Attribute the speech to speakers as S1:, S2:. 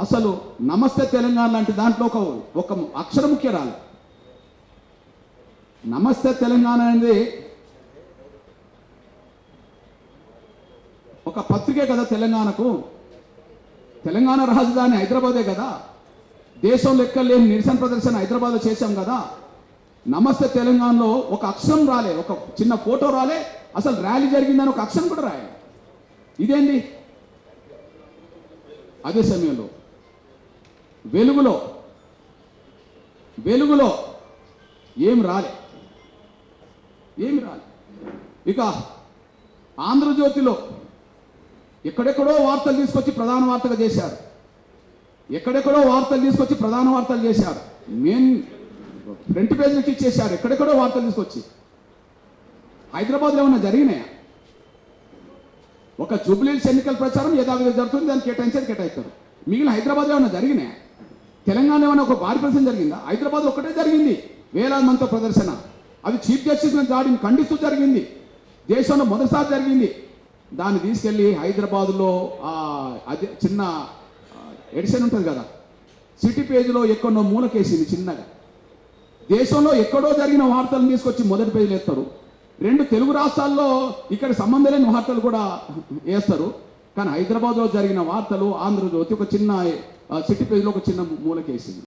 S1: అసలు నమస్తే తెలంగాణ లాంటి దాంట్లో ఒక ఒక అక్షర ముఖ్య రాలి. నమస్తే తెలంగాణ అనేది ఒక పత్రికే కదా తెలంగాణకు. తెలంగాణ రాజధాని హైదరాబాదే కదా. దేశం లెక్క లేని నిరసన ప్రదర్శన హైదరాబాద్లో చేశాం కదా. నమస్తే తెలంగాణలో ఒక అక్షరం రాలే ఒక చిన్న ఫోటో రాలే అసలు ర్యాలీ జరిగిందని ఒక అక్షరం కూడా రాయాలి. ఇదేంటి అదే సమయంలో. వెలుగులో వెలుగులో ఏం రాలే. ఏమి రాలే. ఇక ఆంధ్రజ్యోతిలో ఎక్కడెక్కడో వార్తలు తీసుకొచ్చి ప్రధాన వార్తగా చేశారు. ఎక్కడెక్కడో వార్తలు తీసుకొచ్చి ప్రధాన వార్తలు చేశారు. మెయిన్ ఫ్రంట్ పేజీలకి ఇచ్చేశారు ఎక్కడెక్కడో వార్తలు తీసుకొచ్చి. హైదరాబాద్లో ఏమన్నా జరిగినాయా? ఒక జూబ్లీల్స్ ఎన్నికల ప్రచారం యథావిధి జరుగుతుంది దాన్ని కేటాయించారు కేటాయిస్తారు. మిగిలిన హైదరాబాద్లో ఏమైనా జరిగినాయా? తెలంగాణ ఏమైనా ఒక భారీ ప్రదర్శన జరిగిందా? హైదరాబాద్ ఒక్కటే జరిగింది. వేలాది మందితో ప్రదర్శన. అది చీఫ్ జస్టిస్ దాడిని ఖండిస్తూ జరిగింది. దేశంలో మొదటిసారి జరిగింది. దాన్ని తీసుకెళ్ళి హైదరాబాద్లో అది చిన్న ఎడిషన్ ఉంటుంది కదా? సిటీ పేజీలో ఎక్కడో మూలకేసింది చిన్నగా. దేశంలో ఎక్కడో జరిగిన వార్తలు తీసుకొచ్చి మొదటి పేజీలు వేస్తారు. రెండు తెలుగు రాష్ట్రాల్లో ఇక్కడ సంబంధం లేని వార్తలు కూడా వేస్తారు. కానీ హైదరాబాద్లో జరిగిన వార్తలు ఆంధ్రజ్యోతి ఒక చిన్న చిట్టి పేజీలో ఒక చిన్న మూలకేసింది.